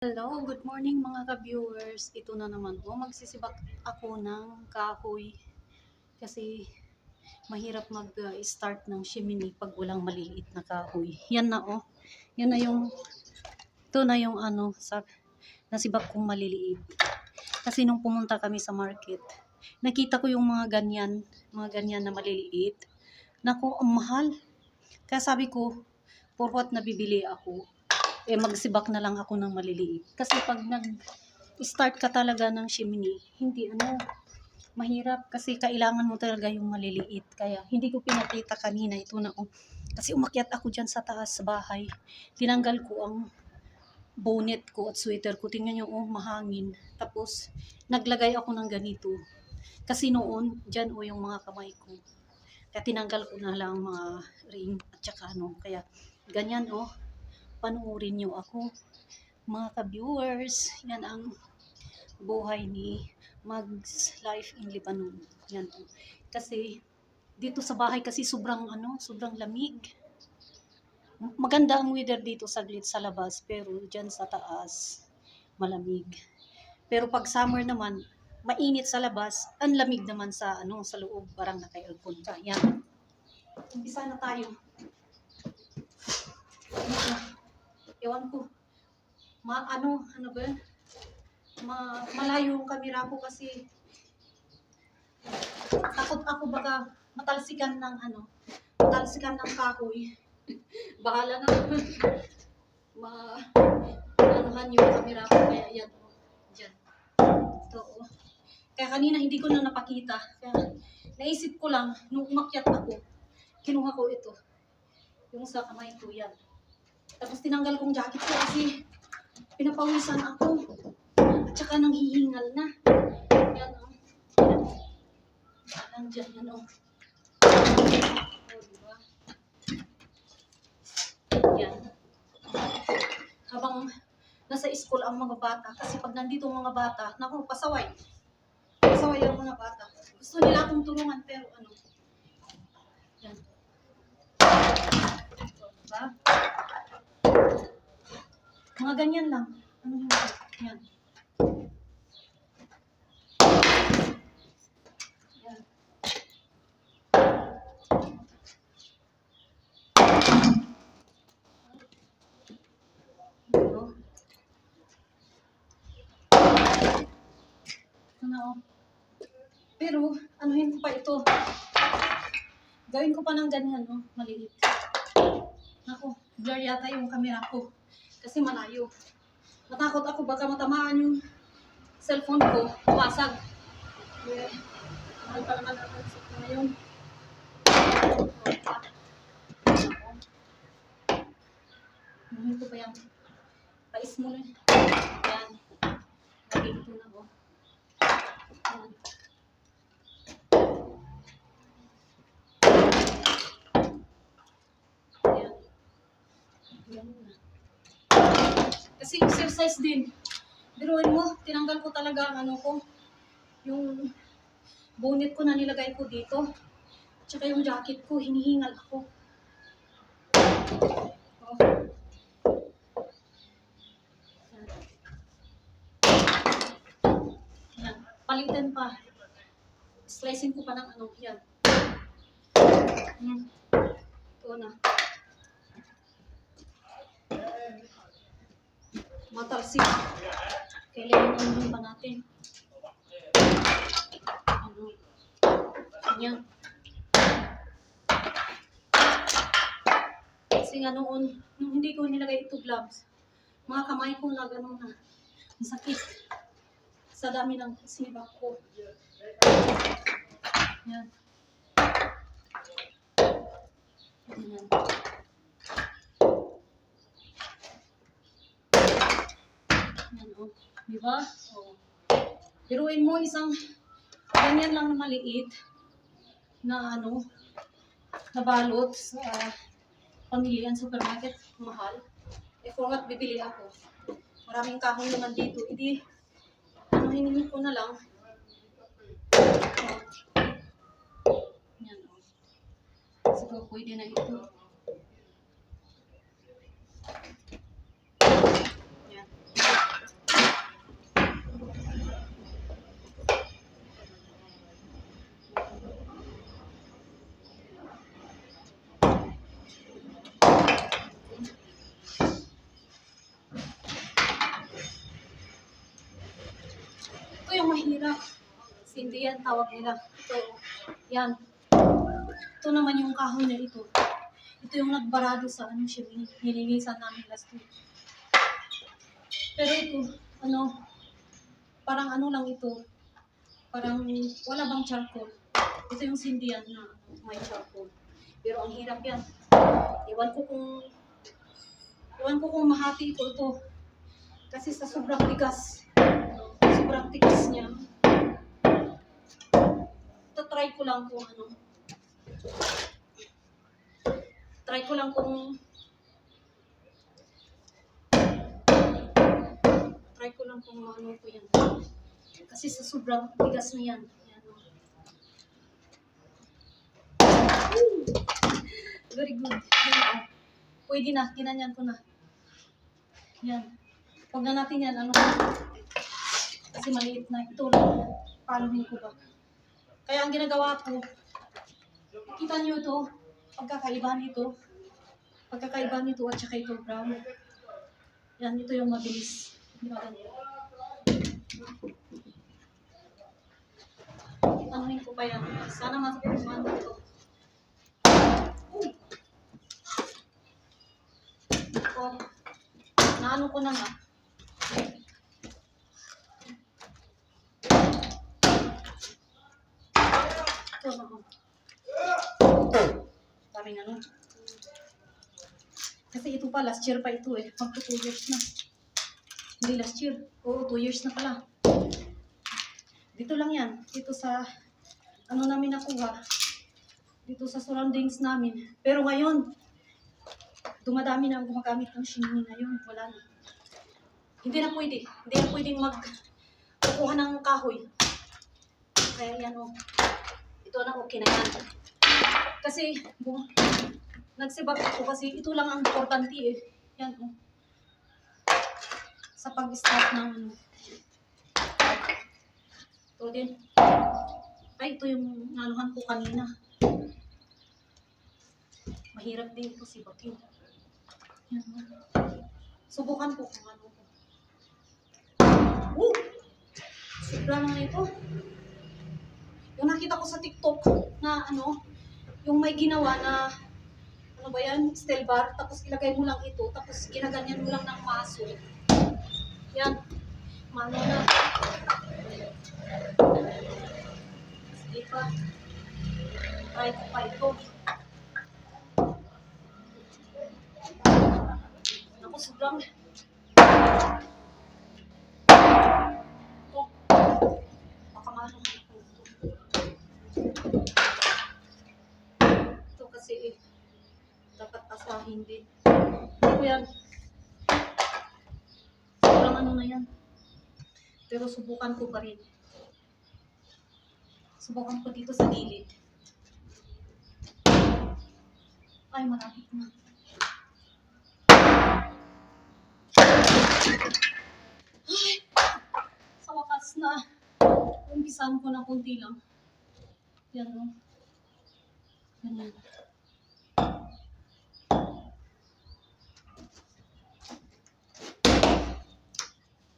Hello, good morning mga ka-viewers. Ito na naman po, magsisibak ako ng kahoy kasi mahirap mag-start ng chimney pag walang maliliit na kahoy. Yan na oh. Yan na yung ito na yung ano, sa nasibak kong maliliit. Kasi nung pumunta kami sa market, nakita ko yung mga ganyan, mga ganyan na maliliit. Naku, ang mahal. Kaya sabi ko, for what nabibili ako, eh magsibak na lang ako ng maliliit. Kasi pag nag-start ka talaga ng chimney, hindi ano, mahirap kasi kailangan mo talaga yung maliliit. Kaya hindi ko pinakita kanina ito na oh. Kasi umakyat ako dyan sa taas sa bahay. Tinanggal ko ang bonnet ko at sweater ko. Tingnan nyo, oh, mahangin. Tapos, naglagay ako ng ganito. Kasi noon, dyan oh, yung mga kamay ko. Kaya tinanggal ko na lang mga ring at saka ano. Kaya, ganyan oh panuorin nyo ako. Mga ka-viewers, yan ang buhay ni Mag's Life in Lebanon. Yan. Kasi, dito sa bahay kasi sobrang ano, sobrang lamig. Maganda ang weather dito saglit sa labas, pero dyan sa taas, malamig. Pero pag summer naman, mainit sa labas, ang lamig naman sa ano sa loob, parang naka-aircon ka. Yan. Umpisa na tayo. Ewan ko. Ma, ano, ano ba yun? Ma, malayo yung kamera ko kasi takot ako baka matalsikan ng ano, matalsikan ng kahoy. Bahala na. Ma, anuhan yung kamera ko kaya yan. oh. Diyan. Ito, oh. Kaya kanina hindi ko na napakita. Kaya naisip ko lang, nung umakyat ako, kinuha ko ito. Yung sa kamay ko yan. Tapos tinanggal kong jacket ko kasi pinapawisan ako. At saka nang hihingal na. Yan o. Oh. Nandyan yan o. Oh. Oh, diba? Yan. Habang nasa school ang mga bata, kasi pag nandito ang mga bata, naku, pasaway. Pasaway ang mga bata. Gusto nila akong tulungan, pero ano. Yan. So, diba? Mga ganyan lang. Ano yung yan. Yan. Ito. Ano, oh. Pero, anuhin ko pa ito. Gawin ko pa ng ganyan, no? Maliit. Blur yata yung camera ko. Kasi malayo. Natakot ako baka matamaan yung cellphone ko. Pumasag. Yeah. Mahal pa naman ako sa ngayon. Mahal ko pa yan. Pais mo na. Yan. Lagi ito na ko. Yan. Yan. Kasi exercise din. Biruin mo, tinanggal ko talaga ang ano ko, yung bonnet ko na nilagay ko dito. Tsaka yung jacket ko, hinihingal ako. Oh. Yan. Palitan pa. Slicing ko pa ng ano, yan. Hmm. Ito na. Matalsik. Kailangan naman pa natin. Ano? Yan. Kasi nga noon, nung hindi ko nilagay ito gloves, mga kamay ko na gano'n na. Ang sakit. Sa dami ng sinibak ko. Yan. Yan. Yan, oh. Di ba? Oh. Piruin mo isang ganyan lang na maliit na ano, na balot sa pamilihan supermarket. Mahal. Eh, for what bibili ako? Maraming kahon naman dito. Hindi, ano, hiningi ko na lang. Yan, oh. Siguro pwede na ito. Yung mahirap. Hindi yan tawag nila. Ito, yan. Ito naman yung kahoy na ito. Ito yung nagbarado sa ano siya, nilinisan namin last week. Pero ito, ano, parang ano lang ito, parang wala bang charcoal. Ito yung sindihan na may charcoal. Pero ang hirap yan. Iwan ko kung, iwan ko kung mahati ko ito. Kasi sa sobrang tigas, tigas niya. Ito try ko lang kung ano. Try ko lang kung try ko lang kung ano ko yan. Kasi sa sobrang tigas na yan. Yan, oh. Very good. Yan, oh. Pwede na, ginanyan ko na. Yan. Huwag na natin yan, ano. Kasi maliit na. Ito lang. Paanohin ko ba? Kaya ang ginagawa ko, kita nyo ito, pagkakaiba nito, pagkakaiba nito at saka ito brown. Yan, ito yung mabilis. Di ba ganito? Anuhin ko pa yan. Sana matutunan ko! Ito. Naano ko na nga. Ito na ako. Daming ano. Kasi ito pa, last year pa ito eh. Magto 2 years na. Hindi last year. Oo, 2 years na pala. Dito lang yan. Dito sa, ano namin nakuha. Dito sa surroundings namin. Pero ngayon, dumadami na ang gumagamit ng shimmy ngayon. Wala na. Hindi na pwede. Hindi na pwedeng mag kukuha ng kahoy. Kaya yan o. Ito na okay na yan. Kasi, bu- nagsibak ako kasi ito lang ang importante eh. Yan o. Sa pag-start ng ano. Ito din. Ay, ito yung nanuhan ko kanina. Mahirap din ito si Bakin. Yan o. Subukan ko kung ano ko. Oh! Sobra naman ito. Yung nakita ko sa TikTok na ano, yung may ginawa na ano ba yan, steel bar, tapos ilagay mo lang ito, tapos ginaganyan mo lang ng maso. Yan. Mano na. Sige pa. Try ko pa. Ako, sobrang... Hindi ko yan. Sobrang ano na yan. Pero subukan ko pa rin. Subukan ko dito sa gilid. Ay, malapit na. Sa wakas na. Umpisahan ko na kunti lang. Yan o. Ganyan.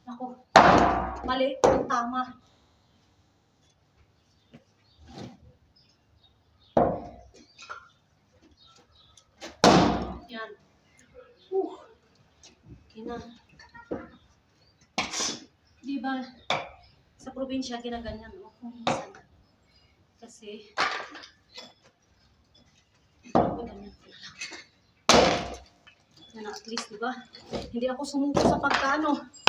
Ako. Mali. Tama. Yan. Uh. Okay na. Di ba, sa probinsya ginaganyan o kung minsan. Kasi, ganyan ko lang. At least, di? Hindi ako sumuko sa pagkano.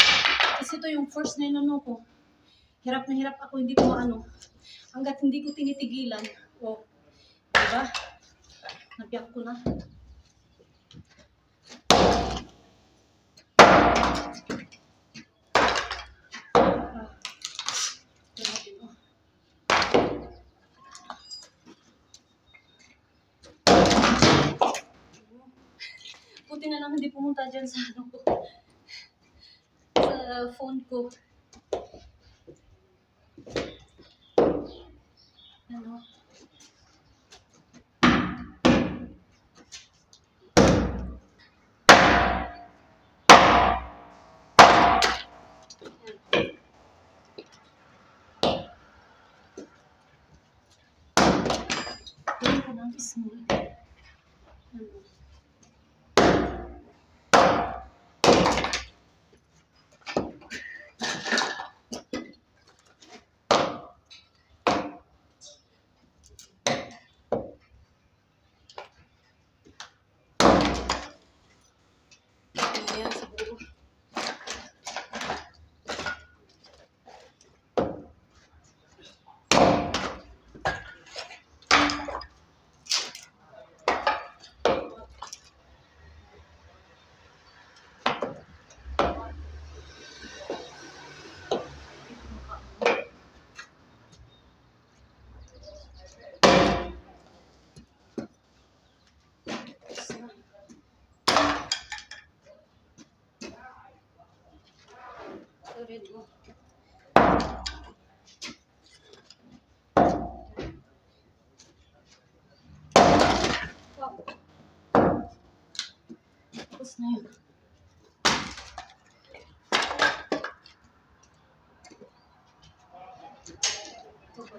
Kasi ito yung first na inano ko. Hirap na hirap ako, hindi ko maano. Hanggat hindi ko tinitigilan. O, di ba? Nabiyak ko na. Oh. Buti na lang hindi pumunta dyan sa ano ko. phone cook. Ano? Ganun ka ng smooth. Ano? Sorry, mo. Wow. Tapos na yun. Ito ba?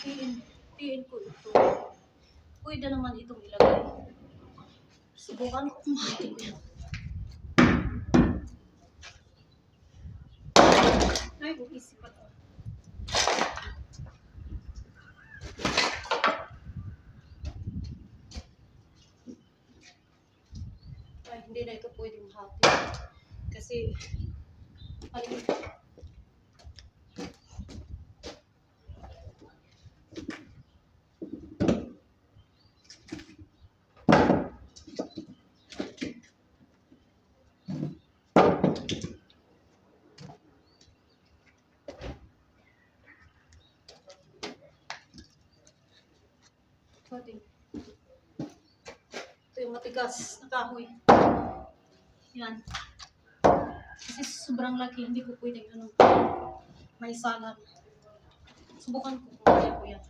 Tiin, tiin ko ito. Pwede naman itong ilagay. Subukan ko kung yan. Ay, isip pa to. Ay, hindi na ito pwedeng mahati. Kasi, ayun, Pwede. Ito yung matigas na kahoy. Yan. Kasi sobrang laki, hindi ko pwedeng ano, may salan. Subukan ko yan.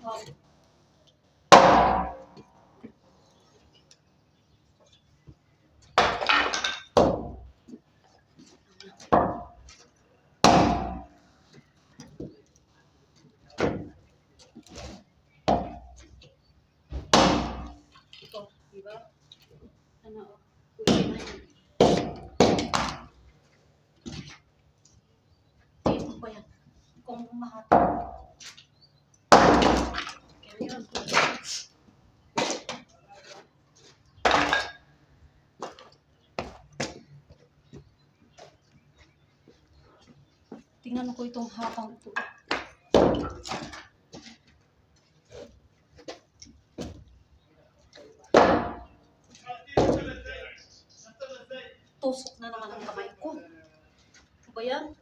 Wow. Ito, di ba? Ano, pwede na yan. Kung mahati. Kaya yun. Tingnan ko itong hapang ito. Tusok na naman ang kamay ko. Ano ba yan?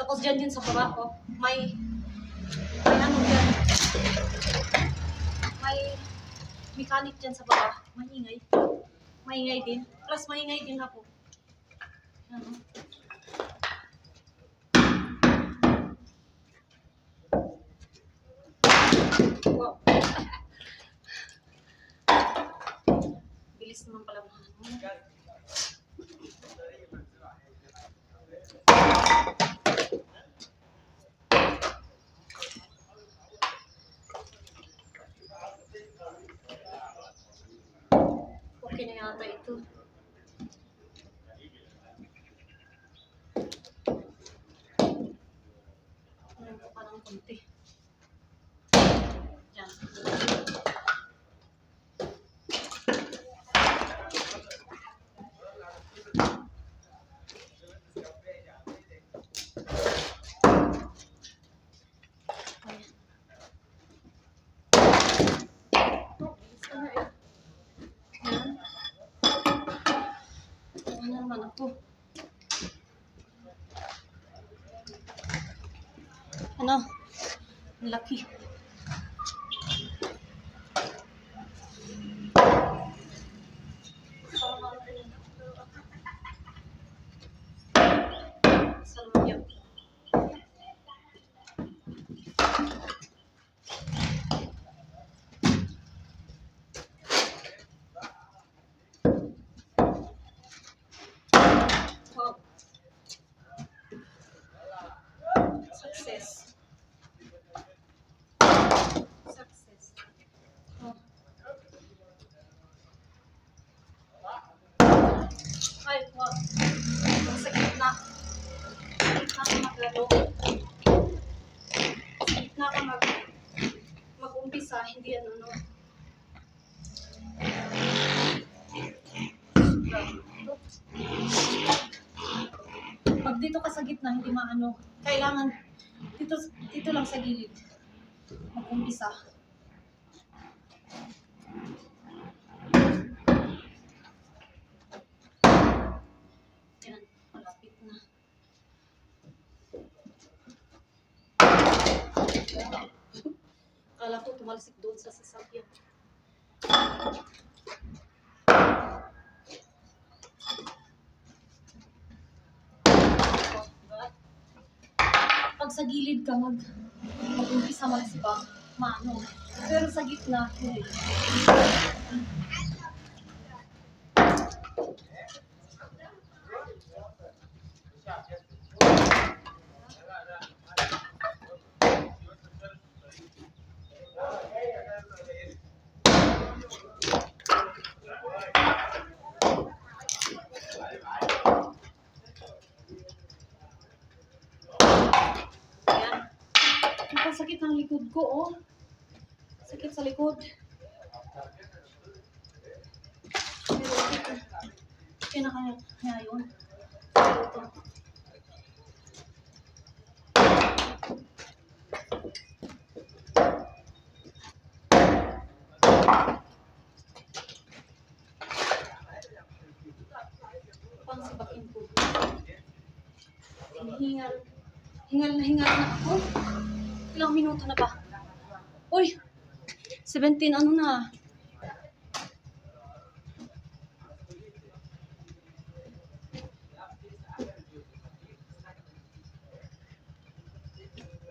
Tapos dyan din sa baba ko, may, may ano dyan. May mechanic dyan sa baba. Maingay. Maingay din. Plus maingay din ako. Ano? Got it. ako. Ano? Ang laki. Maano. Kailangan dito dito lang sa gilid. Mag-umpisa. Yan, malapit na. Kala ko tumalsik doon sa sasakyan. Sa gilid ka mag mag-umpisa magsibak, maano. Pero sa gitna, hindi. Likod ko, oh. Sakit sa likod. Pero ito, pinakaya yun. Pero ito. Pangsibakin. Hingal na hingal na ako. Ilang minuto na ba? Uy! 17 ano na?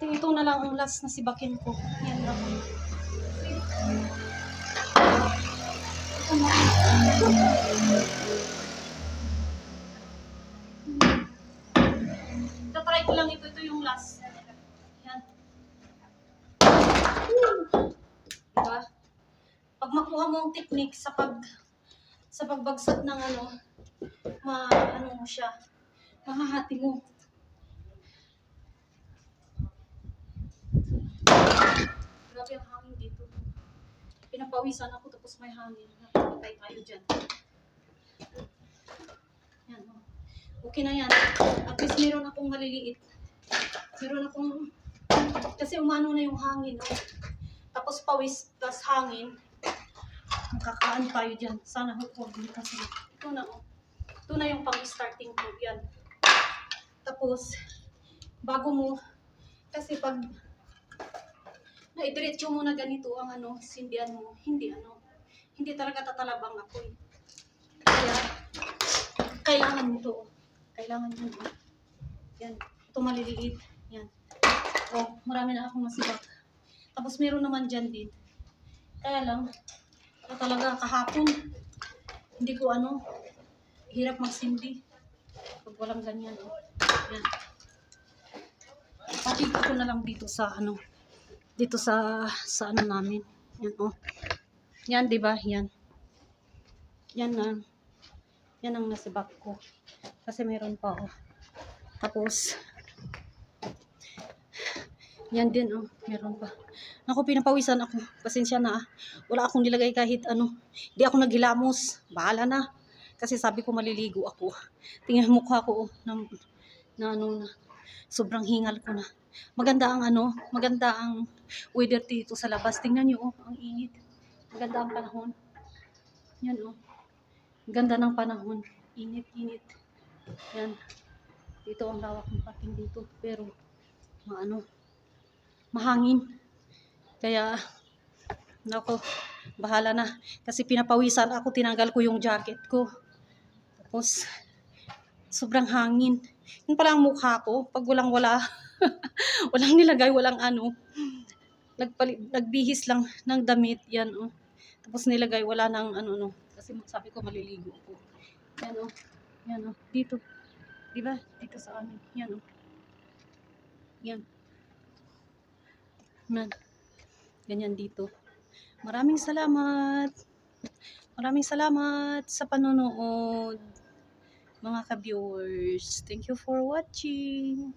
Ito, na lang ang last na sibakin ko. Yan lang. Ito na. Tatry ko lang ito. Ito yung last. Yan. Diba? Pag makuha mo ang technique sa pag sa pagbagsak ng ano, ma ano mo siya, mahahati mo. Grabe ang hangin dito. Pinapawisan ako tapos may hangin. Nakapatay tayo dyan. Yan, oh. Okay na yan. At least meron akong maliliit. Meron akong... Kasi umano na yung hangin. Oh. Tapos pawis, tas hangin. Makakaan tayo dyan. Sana huwag mo kasi. Ito na oh. Ito na yung pang-starting ko. Yan. Tapos, bago mo, kasi pag naidiretso mo na ganito ang ano, sindihan mo, hindi ano, hindi talaga tatalabang ako eh. Kaya, kailangan mo to. oh. Kailangan mo. oh. Yan. Ito maliliit. Yan. Oh, marami na akong masibak. Tapos meron naman dyan din. Kaya lang, talaga kahapon, hindi ko ano, hirap magsindi. Pag walang ganyan. Oh. Yan. Pati ko na lang dito sa ano, dito sa sa ano namin. Yan oh. Yan 'di ba? Yan. Yan na. Yan ang nasibak ko. Kasi meron pa oh. Tapos yan din oh, meron pa. Ako pinapawisan ako. Pasensya na ah. Wala akong nilagay kahit ano. Hindi ako naghilamos. Bahala na. Kasi sabi ko maliligo ako. Tingnan mukha ko oh, na, na ano na. Sobrang hingal ko na. Maganda ang ano, maganda ang weather dito sa labas. Tingnan niyo oh, ang init. Maganda ang panahon. Yan oh. Ganda ng panahon. Init, init. Yan. Dito ang lawak ng parking dito. Pero, maano, mahangin. Kaya, nako, bahala na. Kasi pinapawisan ako, tinanggal ko yung jacket ko. Tapos, sobrang hangin. Yun pala ang mukha ko, pag walang wala, walang nilagay, walang ano. Nagpali, nagbihis lang ng damit, yan oh. Tapos nilagay, wala nang ano no. Kasi sabi ko maliligo ako. Yan oh, yan oh, dito. Di ba? Dito sa amin. Yan oh. Yan. Yan. Ganyan dito. Maraming salamat. Maraming salamat sa panonood mga ka-viewers. Thank you for watching.